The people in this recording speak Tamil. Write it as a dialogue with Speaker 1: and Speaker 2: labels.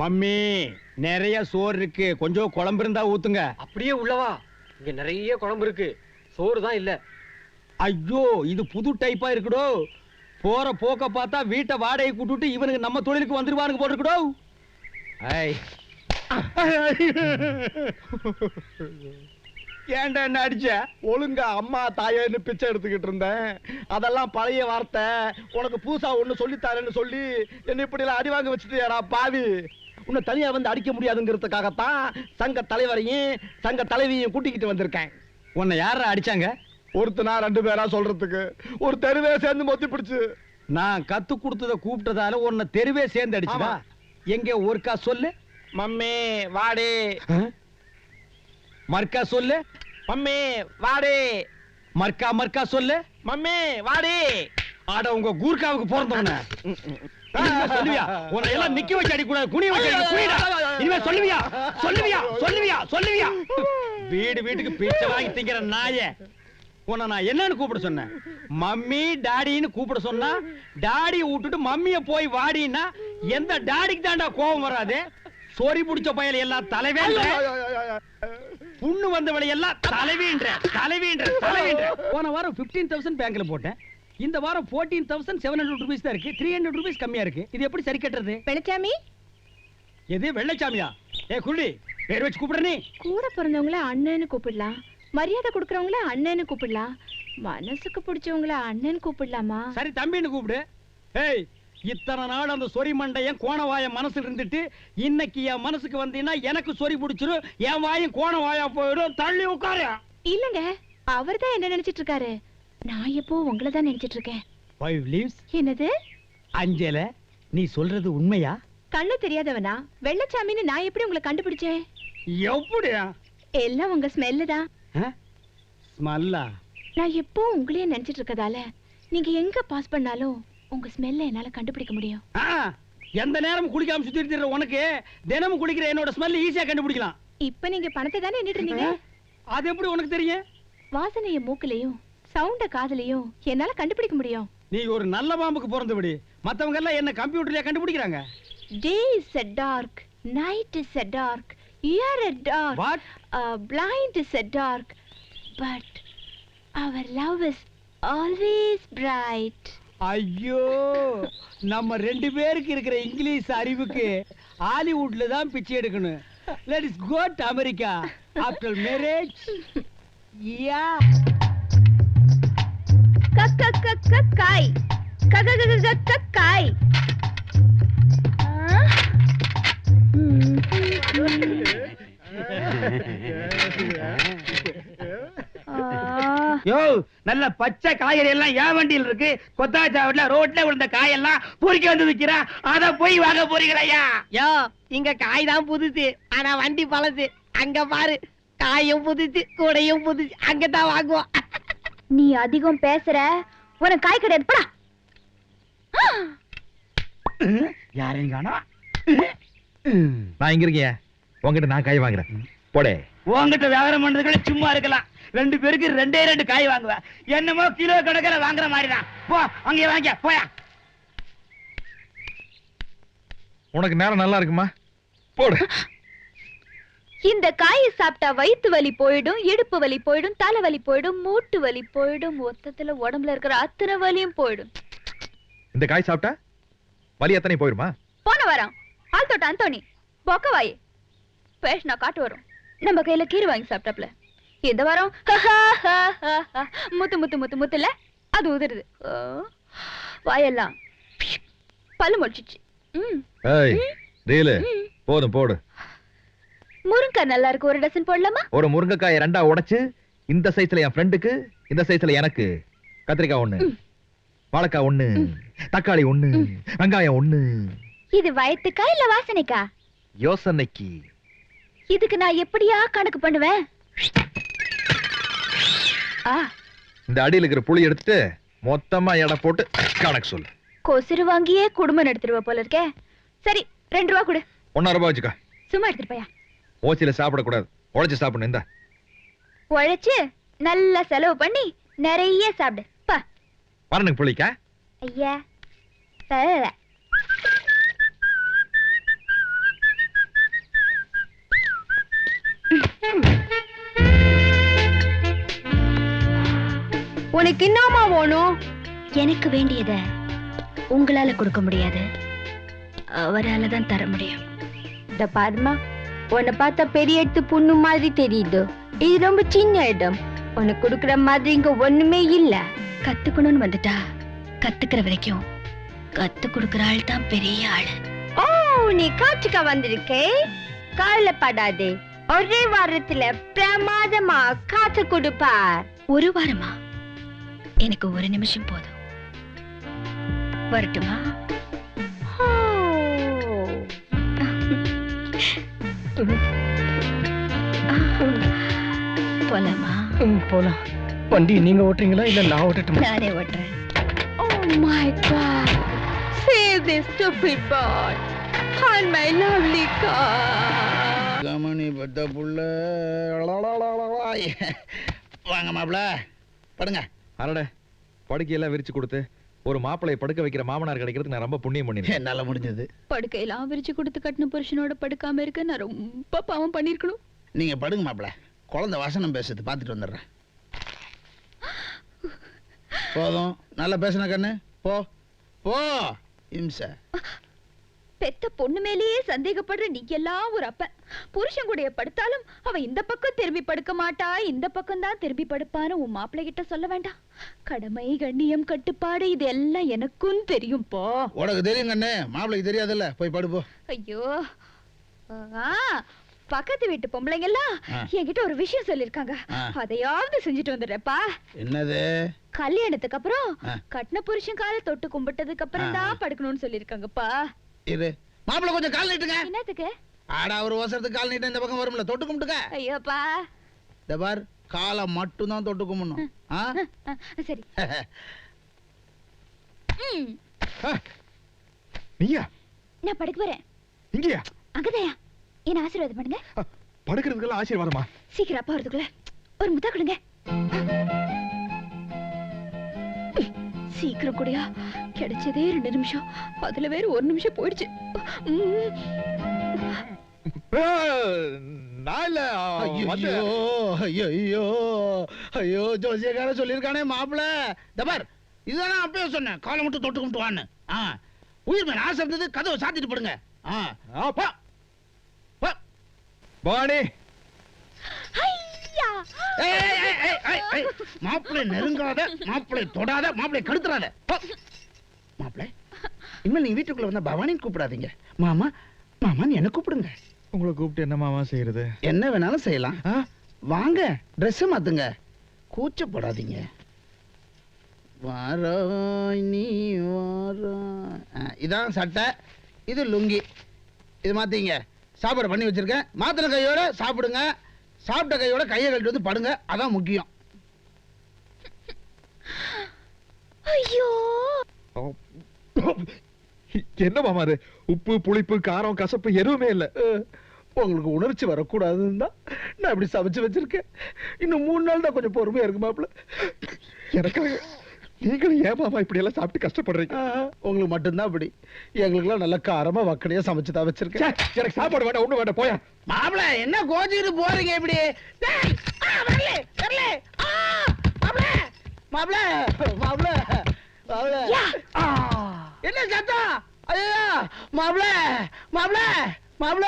Speaker 1: மம்மி நிறைய சோறு இருக்கு. கொஞ்சம் குழம்பு இருந்தா ஊத்துங்க.
Speaker 2: அப்படியே உள்ளவா இங்க நிறைய குழம்பு இருக்கு. சோறு தான் இல்ல.
Speaker 1: ஐயோ இது புது டைப்பா இருக்குடோ. போற போக்க பார்த்தா வீட்டை வாடகை கூட்டுட்டு இவனுக்கு நம்ம தொழிலுக்கு வந்துருவானுங்க போட்டுருக்குடோ ஏன்டா என்ன அடிச்ச? ஒழுங்கா அம்மா தாயன்னு பிச்சை எடுத்துக்கிட்டு இருந்தேன். அதெல்லாம் பழைய வார்த்தை. உனக்கு பூசா ஒண்ணு சொல்லித்தாரேன்னு சொல்லி என்ன இப்படி எல்லாம் அடி வாங்க வச்சுட்டியாடா பாவி. உன்னை தனியா வந்து அடிக்க முடியாதுங்கிறதுக்காகத்தான் சங்க தலைவரையும் சங்க தலைவியையும் கூட்டிக்கிட்டு வந்திருக்கேன். உன்னை யாரா அடிச்சாங்க? ஒருத்தனா ரெண்டு பேரா சொல்றதுக்கு. ஒரு தெருவே சேர்ந்து மொத்தி பிடிச்சு. நான் கத்து கொடுத்தத கூப்பிட்டதால உன்னை தெருவே சேர்ந்து அடிச்சதா?
Speaker 2: ஆமா.
Speaker 1: எங்க ஒருக்கா சொல்லு. மம்மி வாடே. மர்க்கா சொல்லு. மம்மி வாடே. மர்க்கா மர்க்கா சொல்லு. மம்மி வாடே. ஆட உங்க கூர்க்காவுக்கு பிறந்தவன. சொல்லுவியா? உன்னை எல்லாம் நிக்க வச்சு அடி கூடாது குனிய வச்சு அடி குனிடா. இனிமே சொல்லுவியா? சொல்லுவியா? சொல்லுவியா? சொல்லுவியா? வீடு வீட்டுக்கு பிச்சை வாங்கி திங்கிற நாயே உன்னை நான் என்னன்னு கூப்பிட சொன்னேன். மம்மி டாடின்னு கூப்பிட சொன்னா டாடி விட்டுட்டு மம்மிய போய் வாடின்னா எந்த டாடிக்கு தாண்டா கோபம் வராது? சொறி புடிச்ச பயல எல்லாம் தலைவேன்ற. புண்ணு வந்தவளை எல்லாம் தலைவீன்ற தலைவீன்ற தலைவீன்ற. போன வாரம் 15000 தௌசண்ட் பேங்க்ல போட்டேன். இந்த வாரம் fourteen thousand seven hundred rupees தான் இருக்கு. த்ரீ ஹண்ட்ரட் ருபீஸ் கம்மியா இருக்கு. இது எப்படி சரி கட்டுறது?
Speaker 3: வெளிச்சாமி
Speaker 1: எது வெள்ளச்சாமியா? ஏ குள்ளி பேர் வச்சு கூப்பிடுற
Speaker 3: கூட பிறந்தவங்கள அண்ணன்னு கூப்பிடலாம். மரியாதை கொடுக்கறவங்கள அண்ணன்னு கூப்பிடலாம். மனசுக்கு பிடிச்சவங்கள அண்ணன் கூப்பிடலாமா?
Speaker 1: சரி தம்பின்னு கூப்பிடு. ஏய் இத்தனை நாள் அந்த சொறி மண்டையன் கோணவாய மனசுல இருந்துட்டு இன்னைக்கு என் மனசுக்கு வந்தீங்கன்னா எனக்கு சொறி பிடிச்சிரும் என் வாயும் கோணவாயா போயிடும். தள்ளி உட்காரு.
Speaker 3: இல்லங்க அவர்தான் என்ன நினைச்சிட்டு இருக்காரு? நான் எப்போ உங்களை தான் நினைச்சிட்டு இருக்கேன்?
Speaker 1: ஃபைவ் லீவ்ஸ்
Speaker 3: என்னது?
Speaker 1: அஞ்சல? நீ சொல்றது உண்மையா?
Speaker 3: கண்ணு தெரியாதவனா? வெள்ளச்சாமின்னு நான் எப்படி உங்களை கண்டுபிடிச்சேன்?
Speaker 1: எப்படியா?
Speaker 3: எல்லாம் உங்க ஸ்மெல்லு தான்.
Speaker 1: ஸ்மல்லா
Speaker 3: நான் எப்போ உங்களையே நினைச்சிட்டு இருக்கதால நீங்க எங்க பாஸ் பண்ணாலும் உங்க ஸ்மெல்ல என்னால கண்டுபிடிக்க முடியும்.
Speaker 1: எந்த நேரமும் குளிக்காம சுத்திட்டு உனக்கு தினமும் குளிக்கிற என்னோட ஸ்மெல் ஈஸியா கண்டுபிடிக்கலாம்.
Speaker 3: இப்ப நீங்க பணத்தை தானே எண்ணிட்டு இருந்தீங்க?
Speaker 1: அது எப்படி உனக்கு தெரியும்?
Speaker 3: வாசனைய மூக்குலயும் சவுண்ட காதுலயும் என்னால கண்டுபிடிக்க முடியும்.
Speaker 1: நீ ஒரு நல்ல பாம்புக்கு பிறந்தபடி மத்தவங்க எல்லாம் என்ன கம்ப்யூட்டர்லயே கண்டுபிடிக்கிறாங்க.
Speaker 3: Day is a dark night is a dark year a dark
Speaker 1: what
Speaker 3: blind is a dark but our love is always bright.
Speaker 1: ஐயோ நம்ம ரெண்டு பேருக்கு இருக்கிற இங்கிலீஷ் அறிவுக்கு ஹாலிவுட்ல தான் பிச்சை எடுக்கணும். Let is go to America after marriage யா
Speaker 3: காய் காய்
Speaker 4: யோ நல்ல பச்சை காய்கறி எல்லாம் ஏன் வண்டியில் இருக்கு. கொத்தாச்சாவட்ல ரோட்ல விழுந்த காயெல்லாம் பொறுக்கி வந்து விக்கிறா. அத போய் வாங்க போறீங்களா யோ இங்க காய் தான் புதுசு. ஆனா வண்டி பழசு. அங்க பாரு காயும் புதுசு கூடையும் புதுசு. அங்கதான் வாங்குவோம்.
Speaker 3: நீ அதிகம் பேசுற உனக்கு காய் கிடையாது படா.
Speaker 4: யாரையும் காணோம்.
Speaker 5: நான் இங்க இருக்கேன். உங்ககிட்ட நான் காய் வாங்குறேன். போடே.
Speaker 4: உங்ககிட்ட வியாபாரம் பண்றதுக்குள்ள சும்மா இருக்கலாம். ரெண்டு பேருக்கு ரெண்டே ரெண்டு காய் வாங்குவேன் என்னமோ கிலோ கணக்கில் வாங்குற மாதிரி தான் போ அங்கே வாங்க போயா.
Speaker 5: உனக்கு நேரம் நல்லா இருக்குமா? போடு.
Speaker 3: இந்த காயை சாப்பிட்டா வயித்து வலி போயிடும் இடுப்பு வலி போயிடும் தலை வலி போயிடும் மூட்டு வலி போயிடும் மொத்தத்துல உடம்புல இருக்கிற அத்தனை வலியும் போயிடும்.
Speaker 5: இந்த காய் சாப்பிட்டா வலி எத்தனை போயிருமா?
Speaker 3: போன வாரம் ஆள் தொட்ட அந்தோணி பொக்கவாய் பேஷனா காட்டு வரும். நம்ம கையில கீரை வாங்கி சாப்பிட்டாப்ல இந்த வாரம் முத்து முத்து முத்து முத்துல அது உதிருது. வாயெல்லாம் பல்லு முடிச்சிச்சு.
Speaker 5: போதும் போடு.
Speaker 3: முருங்கை நல்லா இருக்கு ஒரு டசன் போடலாமா?
Speaker 5: ஒரு முருங்கைக்காயை ரெண்டா உடைச்சு இந்த சைஸ்ல என் ஃப்ரெண்டுக்கு இந்த சைஸ்ல எனக்கு. கத்திரிக்காய் ஒண்ணு வாழைக்காய் ஒண்ணு தக்காளி ஒண்ணு வெங்காயம் ஒண்ணு.
Speaker 3: இது வயத்துக்கா இல்ல வாசனைக்கா?
Speaker 5: யோசனைக்கு.
Speaker 3: இதுக்கு நான் எப்படியா கணக்கு பண்ணுவேன்? ஆ.
Speaker 5: இந்த அடியில் இருக்கிற புளி எடுத்துட்டு மொத்தமா எடை போட்டு கணக்கு சொல்லு.
Speaker 3: கொசுறு வாங்கியே குடும்பம் நடத்திடுவ போல இருக்கே. சரி ரெண்டு ரூபா கொடு.
Speaker 5: ஒன்னா ரூபாய் வச்சுக்க.
Speaker 3: சும்மா எடுத்துட்டு போயா?
Speaker 5: ஓச்சில சாப்பிடக்கூடாது. உழைச்சு சாப்பிடணும் இந்த.
Speaker 3: உழைச்சு நல்லா செலவு பண்ணி நிறைய சாப்பிடு. பா.
Speaker 5: பரனுக்கு புளிக்கா
Speaker 3: ஐயா தரல உனக்கு என்னமா வேணும்? எனக்கு வேண்டியத உங்களால கொடுக்க முடியாது. அவரால தான் தர முடியும். இந்த பாருமா உன்னை பார்த்தா பெரிய இடத்து பொண்ணு மாதிரி தெரியுது. இது ரொம்ப சின்ன இடம். உனக்கு கொடுக்குற மாதிரி இங்க ஒண்ணுமே இல்ல. கத்துக்கணும்னு வந்துட்டா. கத்துக்கிற வரைக்கும். கத்து கொடுக்குற ஆள் தான் பெரிய ஆளு. ஓ நீ காட்சிக்க வந்திருக்கே. கவலைப்படாதே ஒரே வாரத்துல பிரமாதமா காத்து கொடுப்பார். ஒரு வாரமா? எனக்கு ஒரு நிமிஷம் போதும். வரட்டுமா? போலாமா
Speaker 2: போலாம் வண்டி நீங்க ஓட்டுறீங்களா இல்ல நான் ஓட்டட்டுமா
Speaker 3: நானே ஓட்டுறேன் Oh my god! Save this stupid boy! On my lovely car!
Speaker 6: கமனி பெத்த புள்ள வாங்க மாப்ள படுங்க
Speaker 5: அரட படுக்கையெல்லாம் விரிச்சு கொடுத்து ஒரு மாப்பிளைய படுக்க வைக்கிற மாமனார் கிடைக்கிறதுக்கு நான் ரொம்ப புண்ணியம் பண்ணிருக்கேன்
Speaker 6: என்னால முடிஞ்சது.
Speaker 3: படுக்கையெல்லாம் விரிச்சு கொடுத்து கட்டின புருஷனோட படுக்காம இருக்க நான் ரொம்ப பாவம் பண்ணிருக்கணும்.
Speaker 6: நீங்க படுங்க மாப்ள குழந்தை வசனம் பேசுறது பார்த்துட்டு வந்துடுறேன். போதும். நல்லா பேசுன கண்ணு. போ. போ. இம்ச.
Speaker 3: பெத்த பொண்ணு மேலேயே சந்தேகப்படுற நீ எல்லாம் ஒரு அப்ப புருஷன் கூடய படுத்தாலும் அவ இந்த பக்கம் திரும்பி படுக்க மாட்டா இந்த பக்கம் தான் திரும்பி படுப்பான்னு உன் மாப்பிள்ளை கிட்ட சொல்ல வேண்டாம். கடமை கண்ணியம் கட்டுப்பாடு இது எல்லாம் எனக்கும் தெரியும் போ.
Speaker 6: உனக்கு தெரியும் கண்ணு மாப்பிளைக்கு தெரியாதுல்ல. போய் படு போ.
Speaker 3: ஐயோ. பக்கத்து வீட்டு பொம்பளைங்க எல்லாம். என்கிட்ட ஒரு விஷயம் சொல்லிருக்காங்க. அதையாவது செஞ்சுட்டு வந்துடுறப்பா
Speaker 6: என்னது?
Speaker 3: கல்யாணத்துக்கு அப்புறம். கட்டின புருஷன் காலை தொட்டு கும்பிட்டதுக்கு அப்புறம். தான் படுக்கணும்னு சொல்லிருக்காங்கப்பா
Speaker 6: இரு மாப்பிள கொஞ்சம் கால் நீட்டுங்க.
Speaker 3: என்னத்துக்கு?
Speaker 6: ஆடா ஒரு அவசரத்துக்கு கால் நீட்ட இந்த பக்கம் வரும்ல. தொட்டு கும்பிட்டுக்க.
Speaker 3: ஐயோப்பா.
Speaker 6: இந்த பார் காலை மட்டும் தான் தொட்டு கும்பிடணும்.
Speaker 3: சரி.
Speaker 5: நீயா?
Speaker 3: நான் படுக்க போறேன்.
Speaker 5: இங்கயா?
Speaker 3: அங்கதையா? என்ன ஆசீர்வாதம் பண்ணுங்க.
Speaker 5: படுக்கிறதுக்கெல்லாம் ஆசீர்வாதமா?
Speaker 3: சீக்கிரம் அப்பா வரதுக்குள்ள. ஒரு முத்தா கொடுங்க. சீக்கிரம் கூடயா. கிடைச்சதே ரெண்டு நிமிஷம். அதுல வேற ஒரு நிமிஷம் போயிடுச்சு.
Speaker 6: ஜோசியக்கார சொல்லியிருக்கானே மாப்பிள. தபார் இதுதானே அப்பயே சொன்னேன். காலை மட்டும் தொட்டு கும்பிட்டு வான்னு. உயிர் மேல ஆசை இருந்தது கதவை சாத்திட்டு படுங்க. ஆ
Speaker 5: ஆ, போ. போ. பவானி
Speaker 3: ஐயா!
Speaker 6: ஏய், ஏய், ஏய், ஏய், ஏய், ஏய். மாப்பிளை நெருங்காத மாப்பிளை தொடாத மாப்பிளை கடுத்துறாத. மாப்பிளை இனிமேல் நீங்க வீட்டுக்குள்ள வந்தா பவானின்னு கூப்பிடாதீங்க மாமா மாமான்னு என்ன கூப்பிடுங்க
Speaker 5: உங்களை கூப்பிட்டு என்ன மாமா செய்யறது
Speaker 6: என்ன வேணாலும் செய்யலாம்? வாங்க ட்ரெஸ் மாத்துங்க கூச்சப்படாதீங்க வாராய் நீ வாராய் இதான் சட்டை இது லுங்கி இது மாத்திங்க சாப்பாடு பண்ணி வச்சிருக்கேன் மாத்தின கையோட சாப்பிடுங்க சாப்பிட்ட கையோட கையை கழட்டி வந்து படுங்க. அதான் முக்கியம்.
Speaker 3: ஐயோ.
Speaker 5: என்ன மாமா அது? உப்பு புளிப்பு காரம் கசப்பு எதுவுமே இல்ல.
Speaker 6: உங்களுக்கு உணர்ச்சி வரக்கூடாதுன்னு தான் நான் இப்படி சமைச்சு வச்சிருக்கேன். இன்னும் மூணு நாள் தான் கொஞ்சம் பொறுமையா இருக்கு மாப்பிள்ள
Speaker 5: எனக்காக நீங்களும் ஏன் மாமா இப்படி எல்லாம் சாப்பிட்டு கஷ்டப்படுறீங்க?
Speaker 6: உங்களுக்கு மட்டும்தான் அப்படி எங்களுக்குலாம் நல்ல காரமா வக்கனையா சமைச்சு தான்
Speaker 5: ச்சே,
Speaker 6: வச்சிருக்கேன்
Speaker 5: எனக்கு சாப்பாடு வேண்டாம் ஒண்ணு வேண்டாம் போயா.
Speaker 6: மாப்பிள என்ன கோச்சிக்கிட்டு போறீங்க இப்படி? டேய், ஆ, வரல, வரல. ஆ, மாப்பிள, மாப்பிள, மாப்பிள, என்ன சத்தம்? ஐயோ மாப்பிள மாப்பிள மாப்பிள.